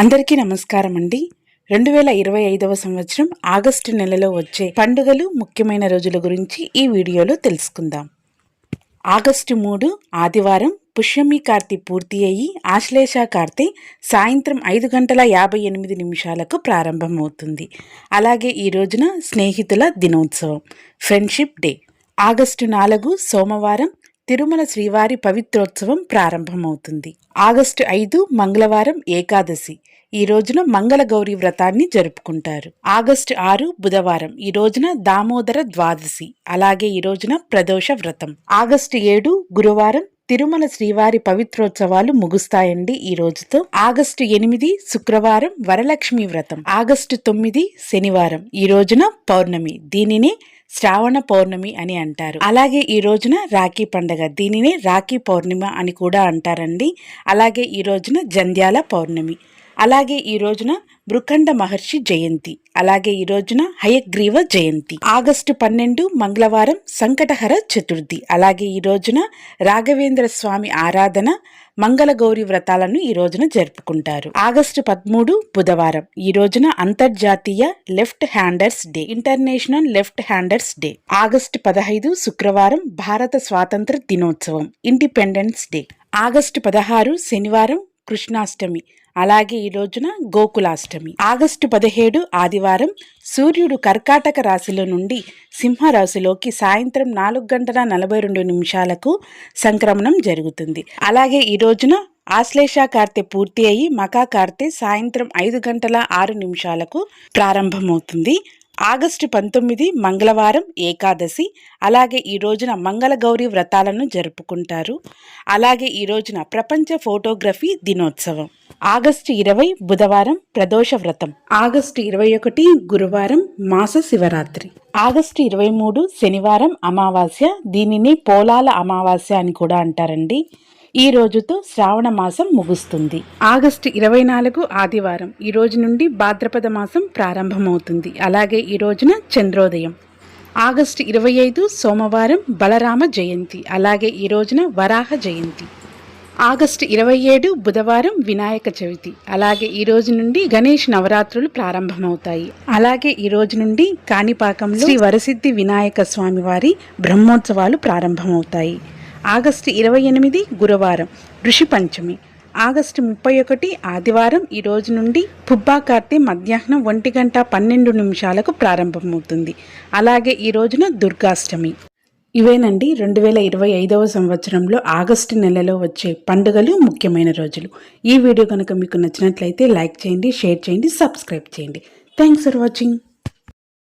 అందరికీ నమస్కారం అండి. రెండు వేల ఇరవై ఐదవ సంవత్సరం ఆగస్టు నెలలో వచ్చే పండుగలు ముఖ్యమైన రోజుల గురించి ఈ వీడియోలో తెలుసుకుందాం. ఆగస్టు మూడు ఆదివారం పుష్యమి కార్తి పూర్తి అయ్యి ఆశ్లేష కార్తి సాయంత్రం ఐదు గంటల యాభై ఎనిమిది నిమిషాలకు ప్రారంభమవుతుంది. అలాగే ఈ రోజున స్నేహితుల దినోత్సవం ఫ్రెండ్షిప్ డే. ఆగస్టు నాలుగు సోమవారం తిరుమల శ్రీవారి పవిత్రోత్సవం ప్రారంభమవుతుంది. ఆగస్టు ఐదు మంగళవారం ఏకాదశి. ఈ రోజున మంగళగౌరి వ్రతాన్ని జరుపుకుంటారు. ఆగస్టు ఆరు బుధవారం. ఈ రోజున దామోదర ద్వాదశి. అలాగే ఈ రోజున ప్రదోష వ్రతం. ఆగస్టు ఏడు గురువారం తిరుమల శ్రీవారి పవిత్రోత్సవాలు ముగుస్తాయండి ఈ రోజుతో. ఆగస్టు ఎనిమిది శుక్రవారం వరలక్ష్మి వ్రతం. ఆగస్టు తొమ్మిది శనివారం. ఈ రోజున పౌర్ణమి. దీనిని శ్రావణ పౌర్ణమి అని అంటారు. అలాగే ఈ రోజున రాఖీ పండగ. దీనిని రాఖీ పౌర్ణిమ అని కూడా అంటారండి. అలాగే ఈ రోజున జంధ్యాల పౌర్ణమి. అలాగే ఈ రోజున బృఖండ మహర్షి జయంతి అలాగే ఈ రోజున హయగ్రీవ జయంతి. ఆగస్టు పన్నెండు మంగళవారం సంకటహర చతుర్థి అలాగే ఈ రోజున రాఘవేంద్ర స్వామి ఆరాధన మంగళగౌరి వ్రతాలను ఈ రోజున జరుపుకుంటారు. ఆగస్టు పదమూడు బుధవారం ఈ రోజున అంతర్జాతీయ left handers day international left handers day. August పదహైదు శుక్రవారం భారత స్వాతంత్ర దినోత్సవం ఇండిపెండెన్స్ డే. ఆగస్టు పదహారు శనివారం కృష్ణాష్టమి అలాగే ఈ రోజున గోకులాష్టమి. ఆగస్టు పదిహేడు ఆదివారం సూర్యుడు కర్కాటక రాశిలో నుండి సింహరాశిలోకి సాయంత్రం నాలుగు గంటల నలభై రెండు నిమిషాలకు సంక్రమణం జరుగుతుంది. అలాగే ఈ రోజున ఆశ్లేష కార్తె పూర్తి అయి మకా కార్తె సాయంత్రం ఐదు గంటల ఆరు నిమిషాలకు ప్రారంభమవుతుంది. ఆగస్టు పంతొమ్మిది మంగళవారం ఏకాదశి. అలాగే ఈ రోజున మంగళగౌరి వ్రతాలను జరుపుకుంటారు. అలాగే ఈ రోజున ప్రపంచ ఫోటోగ్రఫీ దినోత్సవం. ఆగస్టు ఇరవై బుధవారం ప్రదోష వ్రతం. ఆగస్టు ఇరవై ఒకటి గురువారం మాస శివరాత్రి. ఆగస్టు ఇరవై మూడు శనివారం అమావాస్య. దీనిని పోలాల అమావాస్య అని కూడా అంటారండి. ఈ రోజుతో శ్రావణ మాసం ముగుస్తుంది. ఆగస్టు ఇరవై నాలుగు ఆదివారం ఈ రోజు నుండి భాద్రపద మాసం ప్రారంభమవుతుంది. అలాగే ఈ రోజున చంద్రోదయం. ఆగస్టు ఇరవై ఐదు సోమవారం బలరామ జయంతి. అలాగే ఈ రోజున వరాహ జయంతి. ఆగస్టు ఇరవై ఏడు బుధవారం వినాయక చవితి. అలాగే ఈ రోజు నుండి గణేష్ నవరాత్రులు ప్రారంభమవుతాయి. అలాగే ఈ రోజు నుండి కాణిపాకంలో శ్రీ వరసిద్ధి వినాయక స్వామి వారి బ్రహ్మోత్సవాలు ప్రారంభమవుతాయి. ఆగస్టు ఇరవై ఎనిమిది గురువారం ఋషి పంచమి. ఆగస్టు ముప్పై ఒకటి ఆదివారం ఈ రోజు నుండి పుబ్బా కార్తె మధ్యాహ్నం ఒంటి గంట పన్నెండు నిమిషాలకు ప్రారంభమవుతుంది. అలాగే ఈ రోజున దుర్గాష్టమి. ఇవేనండి రెండు వేల ఇరవై ఐదవ సంవత్సరంలో ఆగస్టు నెలలో వచ్చే పండుగలు ముఖ్యమైన రోజులు. ఈ వీడియో కనుక మీకు నచ్చినట్లయితే లైక్ చేయండి షేర్ చేయండి సబ్స్క్రైబ్ చేయండి. Thanks for watching.